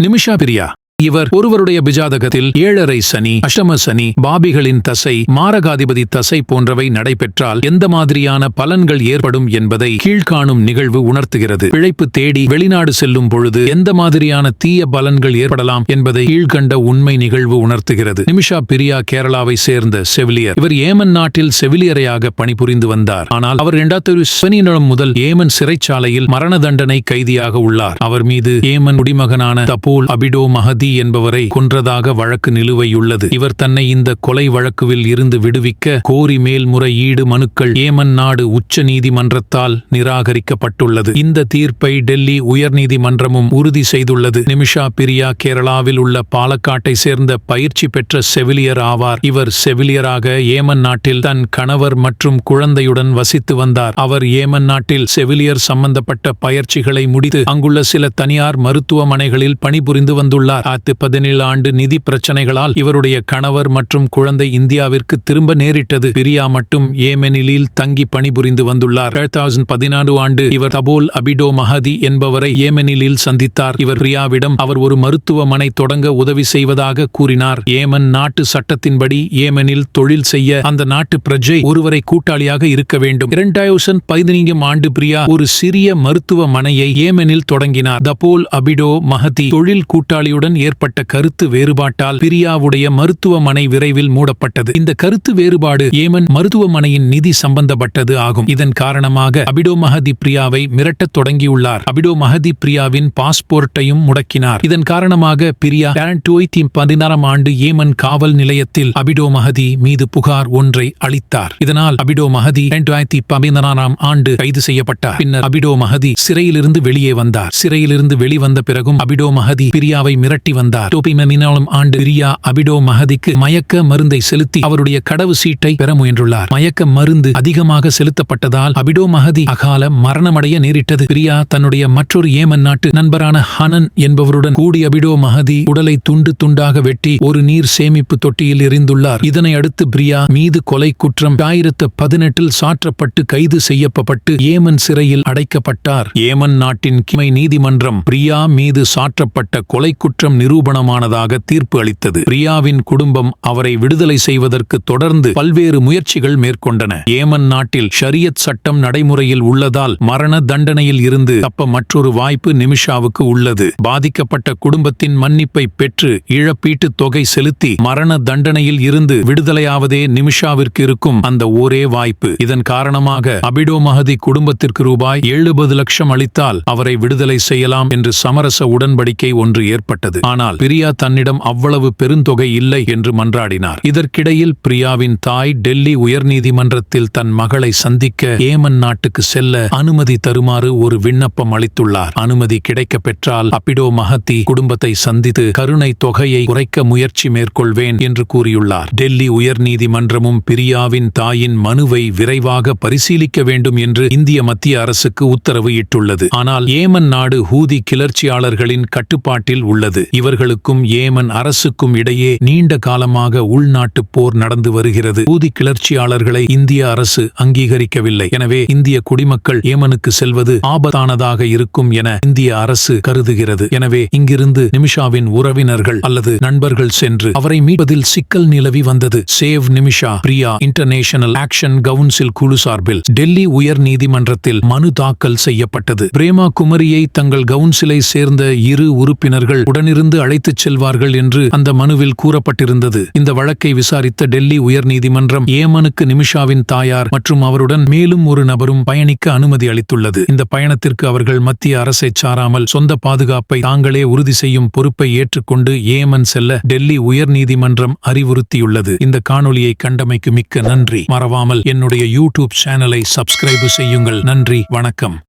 நிமிஷா பிரியா. இவர் ஒருவருடைய பிஜாதகத்தில் ஏழரை சனி அஷ்டம சனி பாபிகளின் தசை மாரகாதிபதி தசை போன்றவை நடைபெற்றால் எந்த மாதிரியான பலன்கள் ஏற்படும் என்பதை கீழ்காணும் நிகழ்வு உணர்த்துகிறது. பிழைப்பு தேடி வெளிநாடு செல்லும் பொழுது எந்த மாதிரியான தீய பலன்கள் ஏற்படலாம் என்பதை கீழ்கண்ட உண்மை நிகழ்வு உணர்த்துகிறது. நிமிஷா பிரியா கேரளாவை சேர்ந்த செவிலியர். இவர் ஏமன் நாட்டில் செவிலியரையாக பணிபுரிந்து வந்தார். ஆனால் அவர் இரண்டாயிரத்தி சனியினம் முதல் ஏமன் சிறைச்சாலையில் மரண தண்டனை கைதியாக உள்ளார். அவர் மீது ஏமன் குடிமகனான தபோல் அபிடோ மஹதி என்பவரை கொன்றதாக வழக்கு நிலுவையுள்ளது. இவர் தன்னை இந்த கொலை வழக்குவில் இருந்து விடுவிக்க கோரி மேல்முறையீடு மனுக்கள் ஏமன் நாடு உச்ச நீதிமன்றத்தால் நிராகரிக்கப்பட்டுள்ளது. இந்த தீர்ப்பை டெல்லி உயர்நீதிமன்றமும் உறுதி செய்துள்ளது. நிமிஷா பிரியா கேரளாவில் உள்ள பாலக்காட்டை சேர்ந்த பயிற்சி பெற்ற செவிலியர் ஆவார். இவர் செவிலியராக ஏமன் நாட்டில் தன் கணவர் மற்றும் குழந்தையுடன் வசித்து வந்தார். அவர் ஏமன் நாட்டில் செவிலியர் சம்பந்தப்பட்ட பயிற்சிகளை முடித்து அங்குள்ள சில தனியார் மருத்துவமனைகளில் பணிபுரிந்து வந்துள்ளார். இரண்டாயிரத்து பதினேழு ஆண்டு நிதி பிரச்சனைகளால் இவருடைய கணவர் மற்றும் குழந்தை இந்தியாவிற்கு திரும்ப நேரிட்டது. பிரியா மட்டும் ஏமெனிலில் தங்கி பணிபுரிந்து வந்துள்ளார். தௌசண்ட் பதினாறு ஆண்டு இவர் தபோல் அபிடோ மஹதி என்பவரை ஏமெனிலில் சந்தித்தார். இவர் பிரியாவிடம் அவர் ஒரு மருத்துவமனை தொடங்க உதவி செய்வதாக கூறினார். ஏமன் நாட்டு சட்டத்தின்படி ஏமனில் தொழில் செய்ய அந்த நாட்டு பிரஜை ஒருவரை கூட்டாளியாக இருக்க வேண்டும். இரண்டாயிரம் பதினைந்தாம் ஆண்டு பிரியா ஒரு சிறிய மருத்துவமனையை ஏமனில் தொடங்கினார். தபோல் அபிடோ மஹதி தொழில் கூட்டாளியுடன் ஏற்பட்ட கருத்து வேறுபாட்டால் பிரியாவுடைய மருத்துவமனை விரைவில் மூடப்பட்டது. இந்த கருத்து வேறுபாடு ஏமன் மருத்துவமனையின் நிதி சம்பந்தப்பட்டது ஆகும். இதன் காரணமாக அபிடோ மஹதி பிரியாவை மிரட்டத் தொடங்கியுள்ளார். அபிடோ மஹதி பிரியாவின் பாஸ்போர்ட்டையும் முடக்கினார். இதன் காரணமாக பிரியா இரண்டாயிரத்தி பதினாறாம் ஆண்டு ஏமன் காவல் நிலையத்தில் அபிடோ மஹதி மீது புகார் ஒன்றை அளித்தார். இதனால் அபிடோ மஹதி இரண்டாயிரத்தி பதினாறாம் ஆண்டு கைது செய்யப்பட்டார். பின்னர் அபிடோ மஹதி சிறையிலிருந்து வெளியே வந்தார். சிறையிலிருந்து வெளிவந்த பிறகும் அபிடோ மஹதி பிரியாவை மிரட்டி வந்தார். டோபிமெமினாலும் ஆண்டு பிரியா அபிடோ மகதிக்கு மயக்க மருந்தை செலுத்தி அவருடைய கடவு சீட்டை பெற முயன்றுள்ளார். மயக்க மருந்து அதிகமாக செலுத்தப்பட்டதால் அபிடோ மகதி அகால மரணமடைய நேரிட்டது. பிரியா தன்னுடைய மற்றொரு ஏமன் நாட்டு நண்பரான ஹனன் என்பவருடன் கூடி அபிடோ மகதி உடலை துண்டு துண்டாக வெட்டி ஒரு நீர் சேமிப்பு தொட்டியில் எரிந்துள்ளார். இதனை அடுத்து பிரியா மீது கொலை குற்றம் ஆயிரத்து பதினெட்டில் சாற்றப்பட்டு கைது செய்யப்பட்டு ஏமன் சிறையில் அடைக்கப்பட்டார். ஏமன் நாட்டின் கிமை நீதிமன்றம் பிரியா மீது சாற்றப்பட்ட கொலை குற்றம் நிரூபணமானதாக தீர்ப்பு அளித்தது. பிரியாவின் குடும்பம் அவரை விடுதலை செய்வதற்கு தொடர்ந்து பல்வேறு முயற்சிகள் மேற்கொண்டன. ஏமன் நாட்டில் ஷரியத் சட்டம் நடைமுறையில் உள்ளதால் மரண தண்டனையில் இருந்து தப்ப மற்றொரு வாய்ப்பு நிமிஷாவுக்கு உள்ளது. பாதிக்கப்பட்ட குடும்பத்தின் மன்னிப்பை பெற்று இழப்பீட்டுத் தொகை செலுத்தி மரண தண்டனையில் இருந்து விடுதலையாவதே நிமிஷாவிற்கு இருக்கும் அந்த ஒரே வாய்ப்பு. இதன் காரணமாக அபிடோ மகதி குடும்பத்திற்கு ரூபாய் எழுபது லட்சம் அளித்தால் அவரை விடுதலை செய்யலாம் என்று சமரச உடன்படிக்கை ஒன்று ஏற்பட்டது. ஆனால் பிரியா தன்னிடம் அவ்வளவு பெருந்தொகை இல்லை என்று மன்றாடினார். இதற்கிடையில் பிரியாவின் தாய் டெல்லி உயர்நீதிமன்றத்தில் தன் மகளை சந்திக்க ஏமன் நாட்டுக்கு செல்ல அனுமதி தருமாறு ஒரு விண்ணப்பம் அளித்துள்ளார். அனுமதி கிடைக்கப் பெற்றால் அப்பிடோ மஹத்தி குடும்பத்தை சந்தித்து கருணை தொகையை குறைக்க முயற்சி மேற்கொள்வேன் என்று கூறியுள்ளார். டெல்லி உயர்நீதிமன்றமும் பிரியாவின் தாயின் மனுவை விரைவாக பரிசீலிக்க வேண்டும் என்று இந்திய மத்திய அரசுக்கு உத்தரவு இட்டுள்ளது. ஆனால் ஏமன் நாடு ஹூதி கிளர்ச்சியாளர்களின் கட்டுப்பாட்டில் உள்ளது. இவர்களுக்கும் ஏமன் அரசுக்கும் இடையே நீண்ட காலமாக உள்நாட்டுப் போர் நடந்து வருகிறது. ஊதி கிளர்ச்சியாளர்களை இந்திய அரசு அங்கீகரிக்கவில்லை. எனவே இந்திய குடிமக்கள் ஏமனுக்கு செல்வது ஆபத்தானதாக இருக்கும் என இந்திய அரசு கருதுகிறது. எனவே இங்கிருந்து நிமிஷாவின் உறவினர்கள் அல்லது நண்பர்கள் சென்று அவரை மீட்பதில் சிக்கல் நிலவி வந்தது. Save Nimisha Priya international action council குழு சார்பில் டெல்லி உயர் நீதிமன்றத்தில் மனு தாக்கல் செய்யப்பட்டது. பிரேமா குமரியை தங்கள் கவுன்சிலை சேர்ந்த இரு உறுப்பினர்கள் உடனிருந்து அழைத்துச் செல்வார்கள் என்று அந்த மனுவில் கூறப்பட்டிருந்தது. இந்த வழக்கை விசாரித்த டெல்லி உயர்நீதிமன்றம் ஏமனுக்கு நிமிஷாவின் தாயார் மற்றும் அவருடன் மேலும் ஒரு நபரும் பயணிக்க அனுமதி அளித்துள்ளது. இந்த பயணத்திற்கு அவர்கள் மத்திய அரசை சாராமல் சொந்த பாதுகாப்பை தாங்களே உறுதி செய்யும் பொறுப்பை ஏற்றுக்கொண்டு ஏமன் செல்ல டெல்லி உயர்நீதிமன்றம் அறிவுறுத்தியுள்ளது. இந்த காணொலியை கண்டமைக்கு மிக்க நன்றி. மறவாமல் என்னுடைய யூடியூப் சேனலை சப்ஸ்கிரைப் செய்யுங்கள். நன்றி. வணக்கம்.